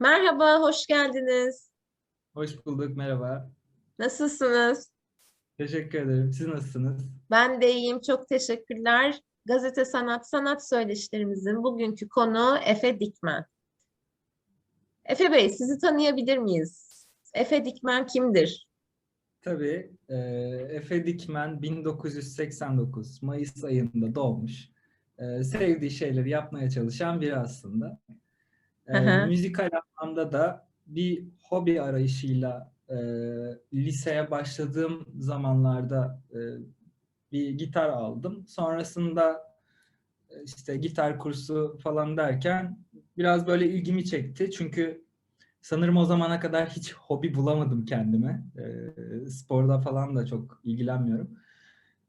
Merhaba, hoş geldiniz. Hoş bulduk, merhaba. Nasılsınız? Teşekkür ederim. Siz nasılsınız? Ben de iyiyim, çok teşekkürler. Gazete Sanat, sanat söyleşilerimizin bugünkü konu Efe Dikmen. Efe Bey, sizi tanıyabilir miyiz? Efe Dikmen kimdir? Tabii, e, Efe Dikmen 1989 Mayıs ayında doğmuş. E, sevdiği şeyleri yapmaya çalışan biri aslında. E, Hı hı. müzikal anlamda da bir hobi arayışıyla e, liseye başladığım zamanlarda e, bir gitar aldım. Sonrasında e, işte gitar kursu falan derken biraz böyle ilgimi çekti. Çünkü sanırım o zamana kadar hiç hobi bulamadım kendime. E, sporda falan da çok ilgilenmiyorum.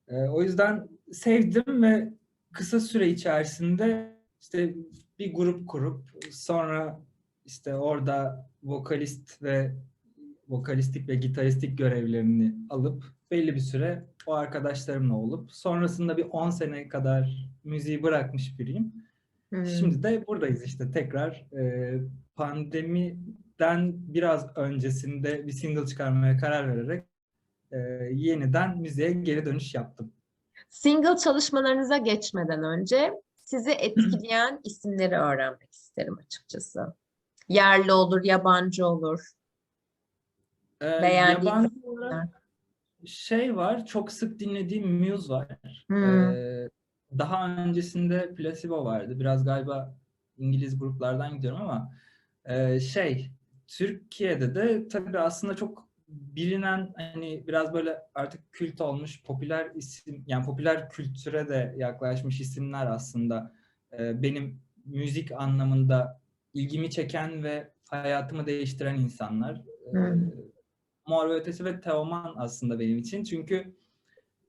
E, o yüzden sevdim ve kısa süre içerisinde işte bir grup kurup sonra işte orada vokalist ve vokalistlik ve gitaristik görevlerini alıp belli bir süre o arkadaşlarımla olup sonrasında bir 10 sene kadar müziği bırakmış biriyim. Hmm. Şimdi de buradayız işte tekrar e, pandemiden biraz öncesinde bir single çıkarmaya karar vererek e, yeniden müziğe geri dönüş yaptım. Single çalışmalarınıza geçmeden önce sizi etkileyen isimleri öğrenmek isterim açıkçası. Yerli olur, yabancı olur. E, Beğendiğiniz yabancı olarak şey var, çok sık dinlediğim Muse var. Hmm. E, daha öncesinde Placebo vardı. Biraz galiba İngiliz gruplardan gidiyorum ama e, şey Türkiye'de de tabii aslında çok bilinen hani biraz böyle artık kült olmuş popüler isim yani popüler kültüre de yaklaşmış isimler aslında e, benim müzik anlamında ilgimi çeken ve hayatımı değiştiren insanlar. E, Hmm. Mor ve Ötesi ve Teoman aslında benim için. Çünkü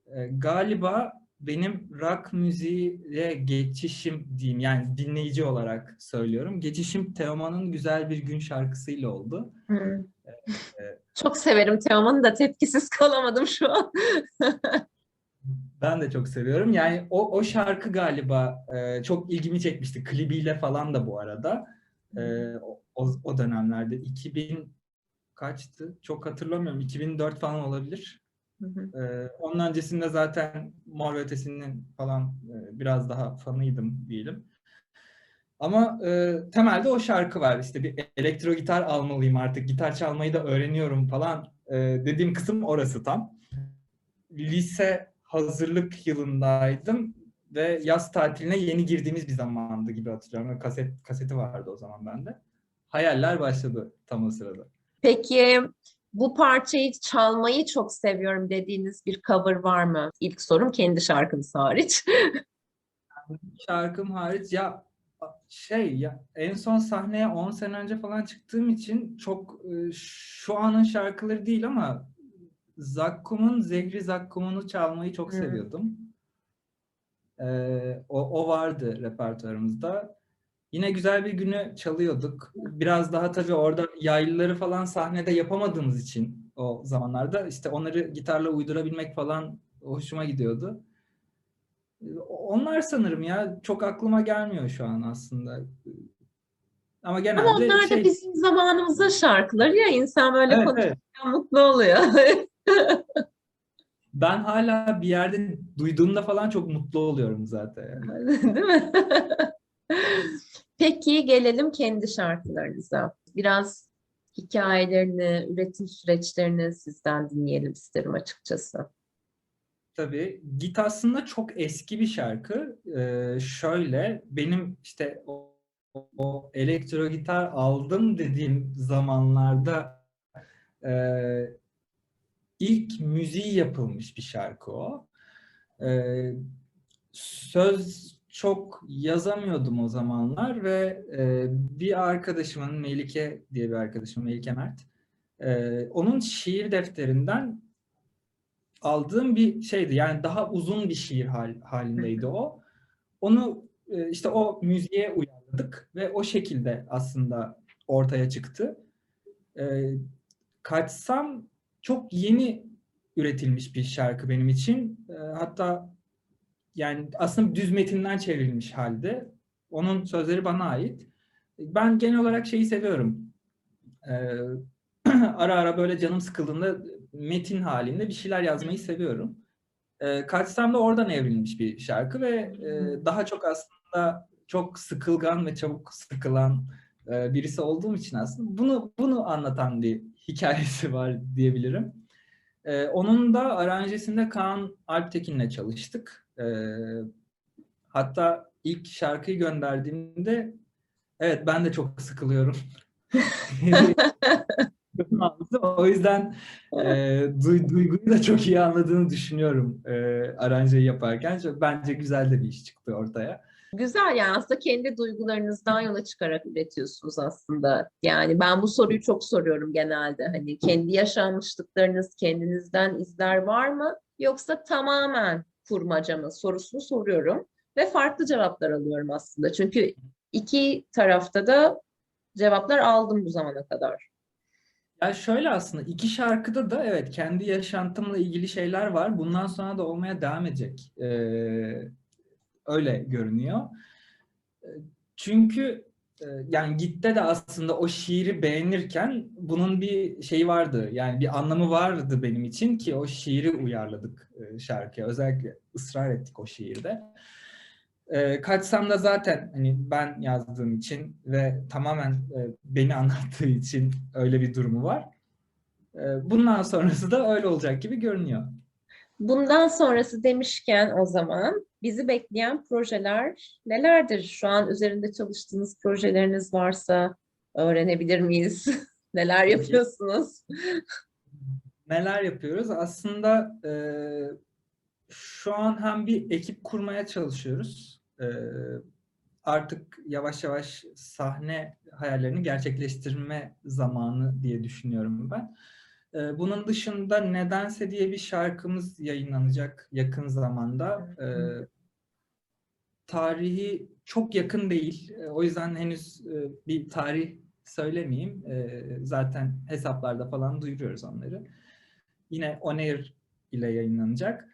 e, galiba benim rock müziğe geçişim diyeyim yani dinleyici olarak söylüyorum. Geçişim Teoman'ın Güzel Bir Gün şarkısıyla oldu. Hmm. E, Çok severim Teoman'ı da tepkisiz kalamadım şu an. Ben de çok seviyorum. Yani o, o şarkı galiba e, çok ilgimi çekmişti. Klibiyle falan da bu arada. E, o, o- dönemlerde 2000 kaçtı? Çok hatırlamıyorum. 2004 falan olabilir. Hı hı. Ee, onun öncesinde zaten Mor ve Ötesi'nin falan e, biraz daha fanıydım diyelim. Ama e, temelde o şarkı var. İşte bir elektro gitar almalıyım artık. Gitar çalmayı da öğreniyorum falan. E, dediğim kısım orası tam. Lise hazırlık yılındaydım ve yaz tatiline yeni girdiğimiz bir zamandı gibi hatırlıyorum. Kaset, kaseti vardı o zaman bende. Hayaller başladı tam o sırada. Peki bu parçayı çalmayı çok seviyorum dediğiniz bir cover var mı? İlk sorum kendi şarkınız hariç. Şarkım hariç ya şey ya en son sahneye 10 sene önce falan çıktığım için çok e, şu anın şarkıları değil ama Zakkum'un Zegri Zakkum'unu çalmayı çok Hı. seviyordum. Ee, o, o vardı repertuarımızda. Yine güzel bir günü çalıyorduk. Biraz daha tabii orada yaylıları falan sahnede yapamadığımız için o zamanlarda işte onları gitarla uydurabilmek falan hoşuma gidiyordu. Onlar sanırım ya çok aklıma gelmiyor şu an aslında. Ama genelde Ama onlar da şey bizim zamanımızın şarkıları ya insan böyle Evet, konuşurken evet. mutlu oluyor. Ben hala bir yerde duyduğumda falan çok mutlu oluyorum zaten. yani. Değil mi? Peki gelelim kendi şarkılarınıza. Biraz hikayelerini, üretim süreçlerini sizden dinleyelim isterim açıkçası. Tabii. Git aslında çok eski bir şarkı. Ee, şöyle benim işte o, o elektro gitar aldım dediğim zamanlarda e, ilk müziği yapılmış bir şarkı o. Ee, söz çok yazamıyordum o zamanlar ve e, bir arkadaşımın Melike diye bir arkadaşım Melike Mert e, onun şiir defterinden aldığım bir şeydi. Yani daha uzun bir şiir hal, halindeydi o. Onu e, işte o müziğe uyarladık ve o şekilde aslında ortaya çıktı. E, Kaçsam çok yeni üretilmiş bir şarkı benim için. E, hatta yani aslında düz metinden çevrilmiş halde. Onun sözleri bana ait. Ben genel olarak şeyi seviyorum. Ee, ara ara böyle canım sıkıldığında metin halinde bir şeyler yazmayı seviyorum. Ee, Kaçsam da oradan evrilmiş bir şarkı ve e, daha çok aslında çok sıkılgan ve çabuk sıkılan e, birisi olduğum için aslında bunu bunu anlatan bir hikayesi var diyebilirim. Ee, onun da aranjesinde Kaan Alptekin'le çalıştık. Ee, hatta ilk şarkıyı gönderdiğimde evet ben de çok sıkılıyorum. o yüzden e, du- duyguyu da çok iyi anladığını düşünüyorum e, aranjeyi yaparken. Çok, bence güzel de bir iş çıktı ortaya. Güzel yani aslında kendi duygularınızdan yola çıkarak üretiyorsunuz aslında. Yani ben bu soruyu çok soruyorum genelde. Hani kendi yaşanmışlıklarınız, kendinizden izler var mı? Yoksa tamamen kurmaca mı sorusunu soruyorum. Ve farklı cevaplar alıyorum aslında. Çünkü iki tarafta da cevaplar aldım bu zamana kadar. Ya şöyle aslında iki şarkıda da evet kendi yaşantımla ilgili şeyler var. Bundan sonra da olmaya devam edecek. Ee, öyle görünüyor. Ee, Çünkü e, yani Git'te de aslında o şiiri beğenirken bunun bir şeyi vardı. Yani bir anlamı vardı benim için ki o şiiri uyarladık e, şarkıya. Özellikle ısrar ettik o şiirde. E, Kaçsam da zaten hani ben yazdığım için ve tamamen e, beni anlattığı için öyle bir durumu var. E, bundan sonrası da öyle olacak gibi görünüyor. Bundan sonrası demişken o zaman bizi bekleyen projeler nelerdir? Şu an üzerinde çalıştığınız projeleriniz varsa öğrenebilir miyiz? Neler yapıyorsunuz? Neler yapıyoruz? Aslında e, şu an hem bir ekip kurmaya çalışıyoruz. E, artık yavaş yavaş sahne hayallerini gerçekleştirme zamanı diye düşünüyorum ben. E, bunun dışında Nedense diye bir şarkımız yayınlanacak yakın zamanda. E, tarihi çok yakın değil. O yüzden henüz e, bir tarih söylemeyeyim. Zaten hesaplarda falan duyuruyoruz onları. Yine On Air ile yayınlanacak.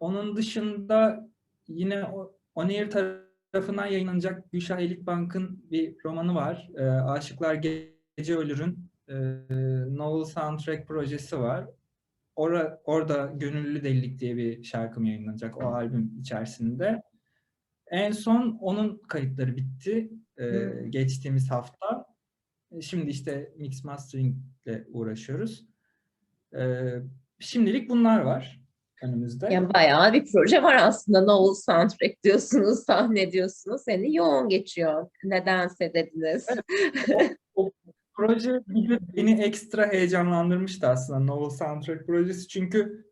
Onun dışında yine o- On Air tarafından yayınlanacak Gülşah Elikbank'ın bir romanı var. E, Aşıklar Gece Ölür'ün e, novel soundtrack projesi var. Ora, orada Gönüllü Delilik diye bir şarkım yayınlanacak o albüm içerisinde. En son onun kayıtları bitti e, Hmm. geçtiğimiz hafta. E, Şimdi işte mix mastering ile uğraşıyoruz. E, şimdilik bunlar var önümüzde. Yani bayağı bir proje var aslında. Novel soundtrack diyorsunuz, sahne diyorsunuz. Seni yoğun geçiyor. Nedense dediniz. O proje bir de beni ekstra heyecanlandırmıştı aslında Novel Soundtrack projesi çünkü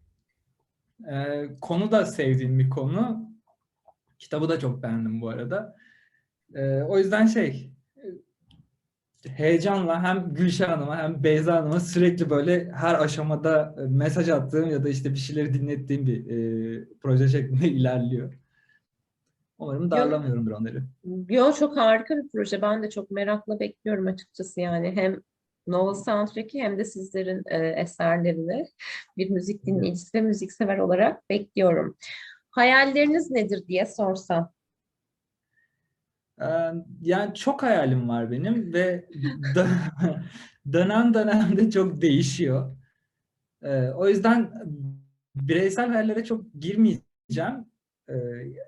e, konu da sevdiğim bir konu. Kitabı da çok beğendim bu arada. E, o yüzden şey heyecanla hem Gülşah Hanım'a hem Beyza Hanım'a sürekli böyle her aşamada e, mesaj attığım ya da işte bir şeyleri dinlettiğim bir e, proje şeklinde ilerliyor. Umarım darlamıyorumdur onları. Yo çok harika bir proje. Ben de çok merakla bekliyorum açıkçası yani. Hem novel soundtrack'i hem de sizlerin e, eserlerini bir müzik dinleyicisi ve müziksever olarak bekliyorum. Hayalleriniz nedir diye sorsam. Ee, Yani çok hayalim var benim ve dö- dönem dönemde çok değişiyor. Ee, O yüzden bireysel hayallere çok girmeyeceğim. Ee,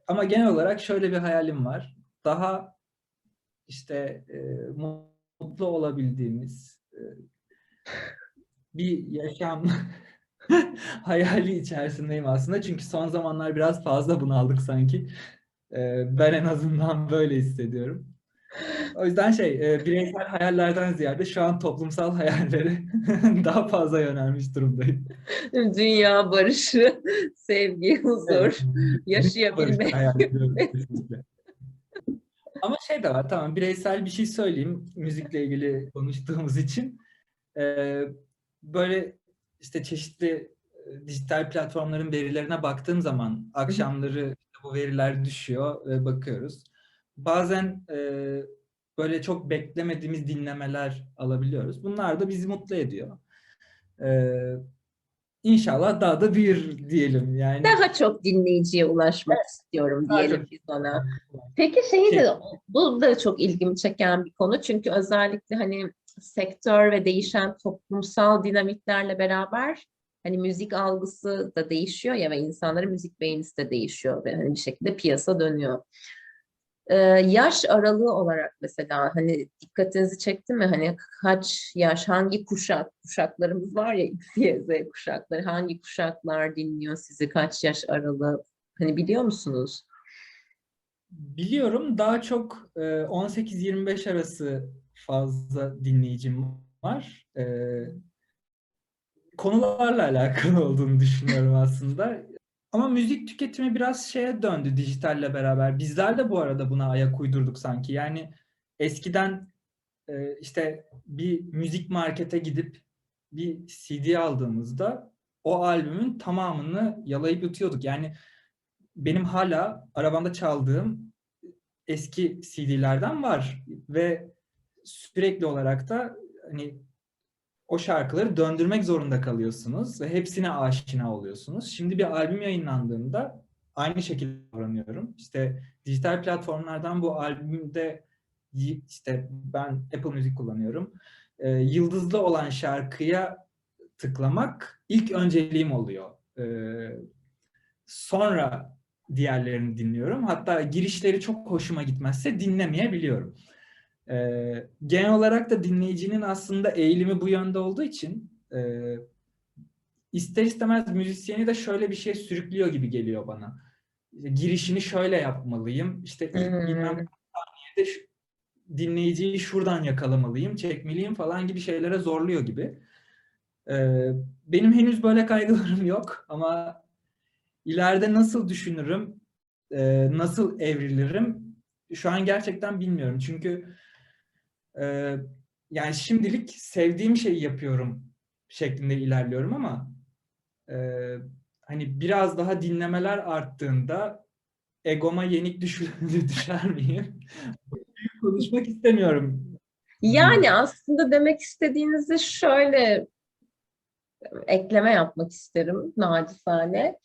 Ama genel olarak şöyle bir hayalim var. Daha işte e, mutlu olabildiğimiz e, bir yaşam hayali içerisindeyim aslında. Çünkü son zamanlar biraz fazla bunaldık sanki. Ee, Ben en azından böyle hissediyorum. O yüzden şey, e, bireysel hayallerden ziyade şu an toplumsal hayallere daha fazla yönelmiş durumdayım. Dünya barışı, sevgi, huzur, Evet. yaşayabilmek. Ama şey de var, tamam bireysel bir şey söyleyeyim müzikle ilgili konuştuğumuz için. Ee, böyle işte çeşitli e, dijital platformların verilerine baktığım zaman akşamları bu veriler düşüyor ve bakıyoruz. Bazen e, böyle çok beklemediğimiz dinlemeler alabiliyoruz. Bunlar da bizi mutlu ediyor. Ee, inşallah daha da büyür diyelim yani. Daha çok dinleyiciye ulaşmak istiyorum Daha diyelim biz ona. Peki Şey- de bu da çok ilgimi çeken bir konu çünkü özellikle hani sektör ve değişen toplumsal dinamiklerle beraber hani müzik algısı da değişiyor ya ve insanların müzik beğenisi de değişiyor ve hani bir şekilde piyasa dönüyor. Ee, yaş aralığı olarak mesela hani dikkatinizi çekti mi? Hani kaç yaş, hangi kuşak, kuşaklarımız var ya X, Y, Z kuşakları, hangi kuşaklar dinliyor sizi, kaç yaş aralığı? Hani biliyor musunuz? Biliyorum daha çok e, 18-25 arası fazla dinleyicim var. Konularla alakalı olduğunu düşünüyorum aslında. Ama müzik tüketimi biraz şeye döndü dijitalle beraber. Bizler de bu arada buna ayak uydurduk sanki. Yani eskiden e, işte bir müzik markete gidip bir CD aldığımızda o albümün tamamını yalayıp yutuyorduk. Yani benim hala arabamda çaldığım eski CD'lerden var ve sürekli olarak da hani o şarkıları döndürmek zorunda kalıyorsunuz ve hepsine aşina oluyorsunuz. Şimdi bir albüm yayınlandığında aynı şekilde davranıyorum. İşte dijital platformlardan bu albümde işte ben Apple Müzik kullanıyorum. Ee, yıldızlı olan şarkıya tıklamak ilk önceliğim oluyor. Ee, sonra diğerlerini dinliyorum. Hatta girişleri çok hoşuma gitmezse dinlemeyebiliyorum. Ee, genel olarak da dinleyicinin aslında eğilimi bu yönde olduğu için e, ister istemez müzisyeni de şöyle bir şey sürüklüyor gibi geliyor bana. Girişini şöyle yapmalıyım. İşte ilk Hmm. bilmem saniyede dinleyiciyi şuradan yakalamalıyım, çekmeliyim falan gibi şeylere zorluyor gibi. Ee, benim henüz böyle kaygılarım yok ama ileride nasıl düşünürüm, e, nasıl evrilirim şu an gerçekten bilmiyorum. Çünkü e, yani şimdilik sevdiğim şeyi yapıyorum şeklinde ilerliyorum ama e, hani biraz daha dinlemeler arttığında egoma yenik düşür, düşer miyim? Konuşmak istemiyorum. Yani aslında demek istediğinizi şöyle ekleme yapmak isterim nacizane.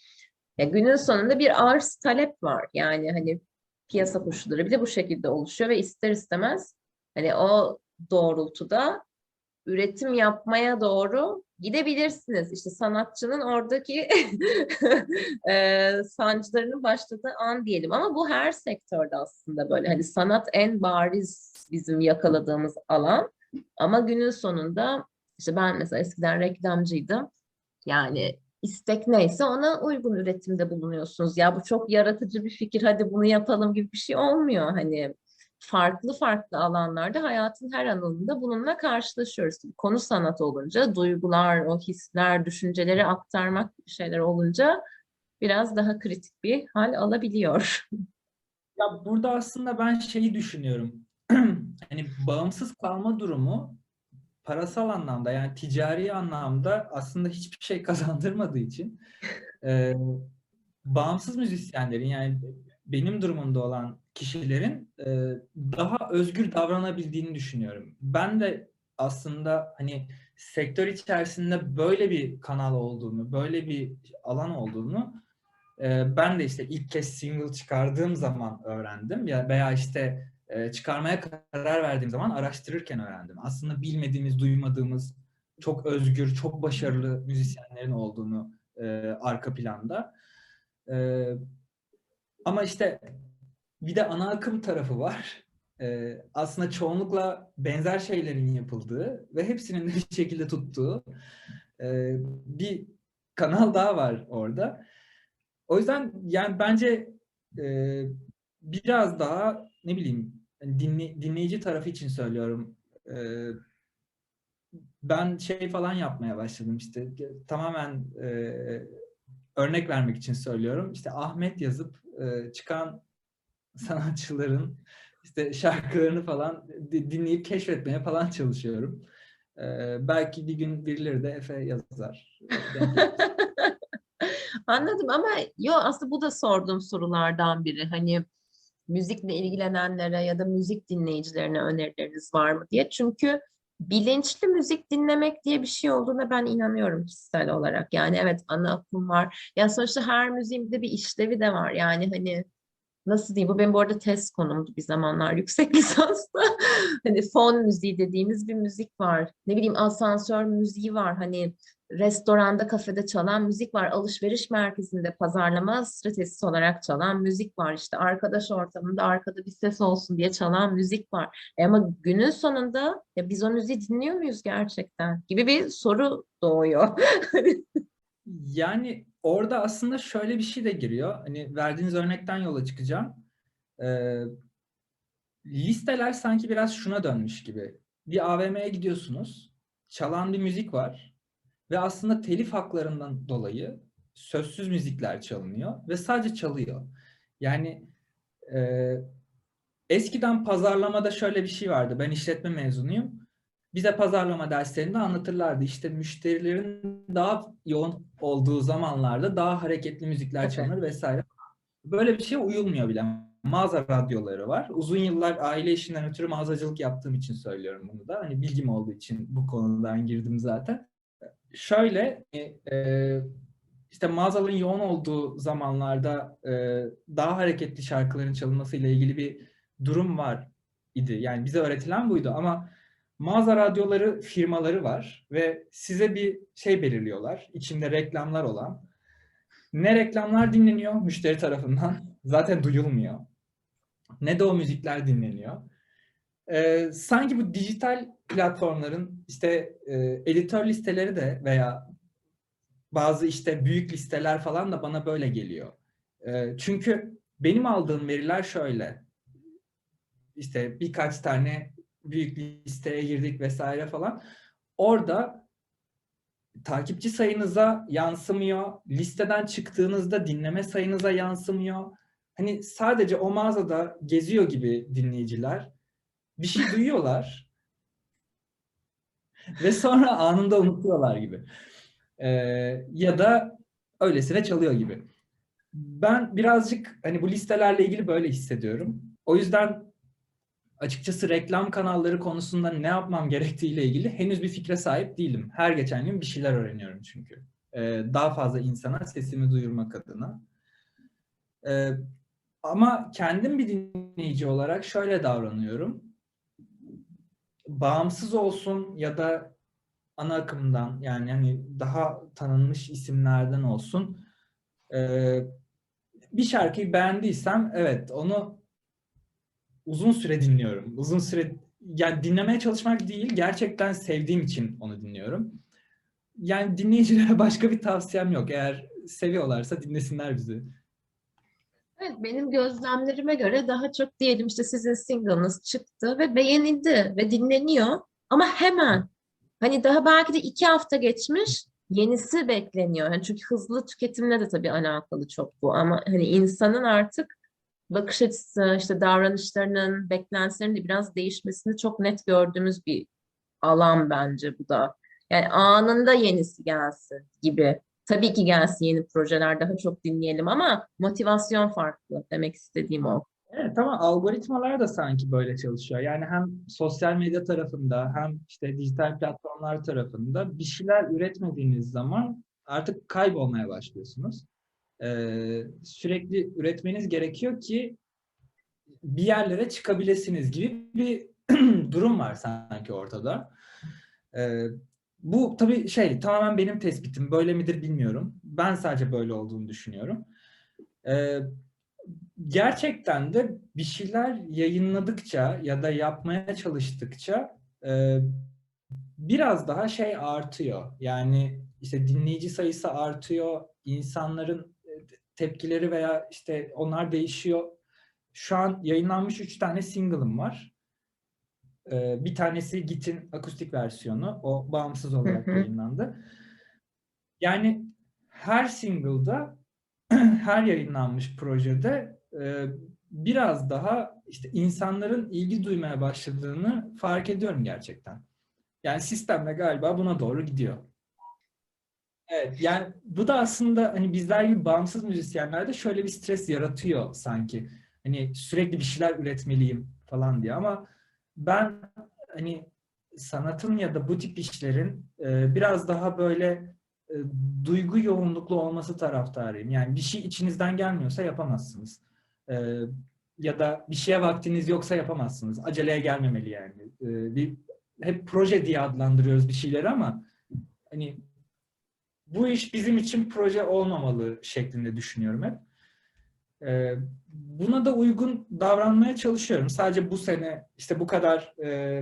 Ya günün sonunda bir arz talep var. Yani hani piyasa koşulları bile bu şekilde oluşuyor ve ister istemez hani o doğrultuda üretim yapmaya doğru gidebilirsiniz. İşte sanatçının oradaki eee, sancılarının başladığı an diyelim. Ama bu her sektörde aslında böyle. Hani sanat en bariz bizim yakaladığımız alan. Ama günün sonunda işte ben mesela eskiden reklamcıydım. Yani istek neyse ona uygun üretimde bulunuyorsunuz. Ya bu çok yaratıcı bir fikir hadi bunu yapalım gibi bir şey olmuyor. Hani farklı farklı alanlarda hayatın her alanında bununla karşılaşıyoruz. Konu sanat olunca, duygular, o hisler, düşünceleri aktarmak gibi şeyler olunca biraz daha kritik bir hal alabiliyor. Ya burada aslında ben şeyi düşünüyorum. Hani bağımsız kalma durumu parasal anlamda yani ticari anlamda aslında hiçbir şey kazandırmadığı için e, bağımsız müzisyenlerin yani benim durumumda olan kişilerin e, daha özgür davranabildiğini düşünüyorum. Ben de aslında hani sektör içerisinde böyle bir kanal olduğunu, böyle bir alan olduğunu e, ben de işte ilk kez single çıkardığım zaman öğrendim ya veya işte e, çıkarmaya karar verdiğim zaman araştırırken öğrendim. Aslında bilmediğimiz, duymadığımız çok özgür, çok başarılı müzisyenlerin olduğunu e, arka planda. E, ama işte bir de ana akım tarafı var. E, aslında çoğunlukla benzer şeylerin yapıldığı ve hepsinin de bir şekilde tuttuğu e, bir kanal daha var orada. O yüzden yani bence e, biraz daha ne bileyim hani dinle, dinleyici tarafı için söylüyorum. E, ben şey falan yapmaya başladım işte tamamen e, örnek vermek için söylüyorum. İşte Ahmet yazıp e, çıkan sanatçıların işte şarkılarını falan di- dinleyip keşfetmeye falan çalışıyorum. E, belki bir gün birileri de Efe yazar. Anladım ama yo aslında bu da sorduğum sorulardan biri. Hani müzikle ilgilenenlere ya da müzik dinleyicilerine önerileriniz var mı diye. Çünkü bilinçli müzik dinlemek diye bir şey olduğuna ben inanıyorum kişisel olarak. Yani evet ana akım var. Ya sonuçta her müziğin de bir işlevi de var. Yani hani nasıl diyeyim bu benim bu arada test konumdu bir zamanlar yüksek lisansta. Hani fon müziği dediğimiz bir müzik var. Ne bileyim asansör müziği var. Hani restoranda, kafede çalan müzik var. Alışveriş merkezinde pazarlama stratejisi olarak çalan müzik var. İşte arkadaş ortamında arkada bir ses olsun diye çalan müzik var. E ama günün sonunda ya biz o müziği dinliyor muyuz gerçekten gibi bir soru doğuyor. Yani orada aslında şöyle bir şey de giriyor. Hani verdiğiniz örnekten yola çıkacağım. Ee, listeler sanki biraz şuna dönmüş gibi. Bir AVM'ye gidiyorsunuz. Çalan bir müzik var. Ve aslında telif haklarından dolayı sözsüz müzikler çalınıyor. Ve sadece çalıyor. Yani e, eskiden pazarlamada şöyle bir şey vardı. Ben işletme mezunuyum bize pazarlama derslerinde anlatırlardı. İşte müşterilerin daha yoğun olduğu zamanlarda daha hareketli müzikler çalınır vesaire. Böyle bir şeye uyulmuyor bile. Mağaza radyoları var. Uzun yıllar aile işinden ötürü mağazacılık yaptığım için söylüyorum bunu da. Hani bilgim olduğu için bu konudan girdim zaten. Şöyle e, işte mağazaların yoğun olduğu zamanlarda e, daha hareketli şarkıların çalınmasıyla ilgili bir durum var idi. Yani bize öğretilen buydu ama mağaza radyoları firmaları var ve size bir şey belirliyorlar. İçinde reklamlar olan. Ne reklamlar dinleniyor müşteri tarafından zaten duyulmuyor. Ne de o müzikler dinleniyor. Ee, sanki bu dijital platformların işte e, editör listeleri de veya bazı işte büyük listeler falan da bana böyle geliyor. Ee, çünkü benim aldığım veriler şöyle. İşte birkaç tane büyük listeye girdik vesaire falan. Orada takipçi sayınıza yansımıyor. Listeden çıktığınızda dinleme sayınıza yansımıyor. Hani sadece o mağazada geziyor gibi dinleyiciler. Bir şey duyuyorlar. ve sonra anında unutuyorlar gibi. Ee, ya da öylesine çalıyor gibi. Ben birazcık hani bu listelerle ilgili böyle hissediyorum. O yüzden açıkçası reklam kanalları konusunda ne yapmam gerektiğiyle ilgili henüz bir fikre sahip değilim. Her geçen gün bir şeyler öğreniyorum çünkü. Ee, daha fazla insana sesimi duyurmak adına. Ee, ama kendim bir dinleyici olarak şöyle davranıyorum. Bağımsız olsun ya da ana akımdan yani hani daha tanınmış isimlerden olsun. Ee, bir şarkıyı beğendiysem evet onu uzun süre dinliyorum. Uzun süre yani dinlemeye çalışmak değil, gerçekten sevdiğim için onu dinliyorum. Yani dinleyicilere başka bir tavsiyem yok. Eğer seviyorlarsa dinlesinler bizi. Evet, benim gözlemlerime göre daha çok diyelim işte sizin single'ınız çıktı ve beğenildi ve dinleniyor ama hemen hani daha belki de iki hafta geçmiş yenisi bekleniyor. Yani çünkü hızlı tüketimle de tabii alakalı çok bu ama hani insanın artık bakış açısı, işte davranışlarının, beklentilerinin de biraz değişmesini çok net gördüğümüz bir alan bence bu da. Yani anında yenisi gelsin gibi. Tabii ki gelsin yeni projeler daha çok dinleyelim ama motivasyon farklı demek istediğim o. Evet ama algoritmalar da sanki böyle çalışıyor. Yani hem sosyal medya tarafında hem işte dijital platformlar tarafında bir şeyler üretmediğiniz zaman artık kaybolmaya başlıyorsunuz. Ee, sürekli üretmeniz gerekiyor ki bir yerlere çıkabilirsiniz gibi bir durum var sanki ortada. Ee, bu tabii şey tamamen benim tespitim. Böyle midir bilmiyorum. Ben sadece böyle olduğunu düşünüyorum. Ee, gerçekten de bir şeyler yayınladıkça ya da yapmaya çalıştıkça e, biraz daha şey artıyor. Yani işte dinleyici sayısı artıyor, insanların e, tepkileri veya işte onlar değişiyor. Şu an yayınlanmış üç tane single'ım var. Ee, bir tanesi Git'in akustik versiyonu. O bağımsız olarak yayınlandı. Yani her single'da her yayınlanmış projede e, biraz daha işte insanların ilgi duymaya başladığını fark ediyorum gerçekten. Yani sistemle galiba buna doğru gidiyor. Evet yani bu da aslında hani bizler gibi bağımsız müzisyenlerde şöyle bir stres yaratıyor sanki. Hani sürekli bir şeyler üretmeliyim falan diye ama ben hani sanatın ya da bu tip işlerin e, biraz daha böyle e, duygu yoğunluklu olması taraftarıyım. Yani bir şey içinizden gelmiyorsa yapamazsınız. E, ya da bir şeye vaktiniz yoksa yapamazsınız. Aceleye gelmemeli yani. E, bir hep proje diye adlandırıyoruz bir şeyleri ama hani bu iş bizim için proje olmamalı şeklinde düşünüyorum hep. Ee, buna da uygun davranmaya çalışıyorum. Sadece bu sene işte bu kadar e,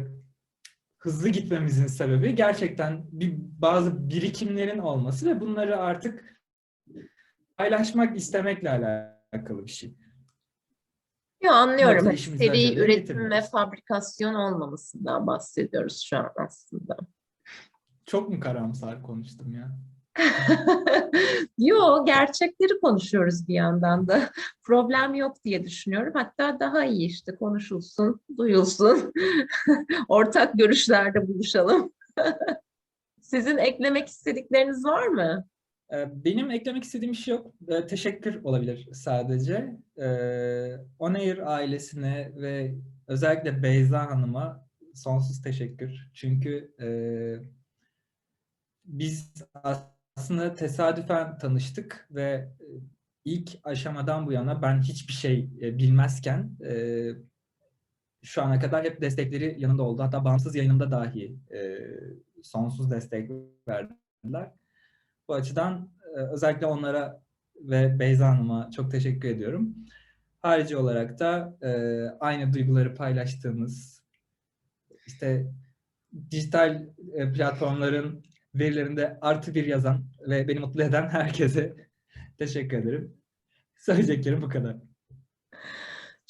hızlı gitmemizin sebebi gerçekten bir bazı birikimlerin olması ve bunları artık paylaşmak istemekle alakalı bir şey. Yo, anlıyorum. Seri üretim ve fabrikasyon olmamasından bahsediyoruz şu an aslında. Çok mu karamsar konuştum ya? Yo, gerçekleri konuşuyoruz bir yandan da. Problem yok diye düşünüyorum. Hatta daha iyi işte konuşulsun, duyulsun. Ortak görüşlerde buluşalım. Sizin eklemek istedikleriniz var mı? Ee, Benim eklemek istediğim şey yok. Ee, Teşekkür olabilir sadece. Ee, Onair ailesine ve özellikle Beyza Hanım'a sonsuz teşekkür. Çünkü e, biz aslında tesadüfen tanıştık ve e, ilk aşamadan bu yana ben hiçbir şey e, bilmezken e, şu ana kadar hep destekleri yanında oldu. Hatta bağımsız yayınımda dahi sonsuz destek verdiler. Bu açıdan özellikle onlara ve Beyza Hanım'a çok teşekkür ediyorum. Harici olarak da aynı duyguları paylaştığımız işte dijital platformların verilerinde artı bir yazan ve beni mutlu eden herkese teşekkür ederim. Söyleyeceklerim bu kadar.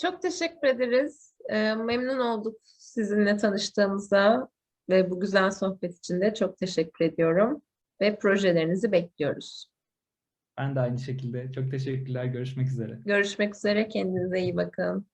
Çok teşekkür ederiz. Ee, memnun olduk sizinle tanıştığımıza ve bu güzel sohbet için de çok teşekkür ediyorum. Ve projelerinizi bekliyoruz. Ben de aynı şekilde. Çok teşekkürler. Görüşmek üzere. Görüşmek üzere. Kendinize iyi bakın.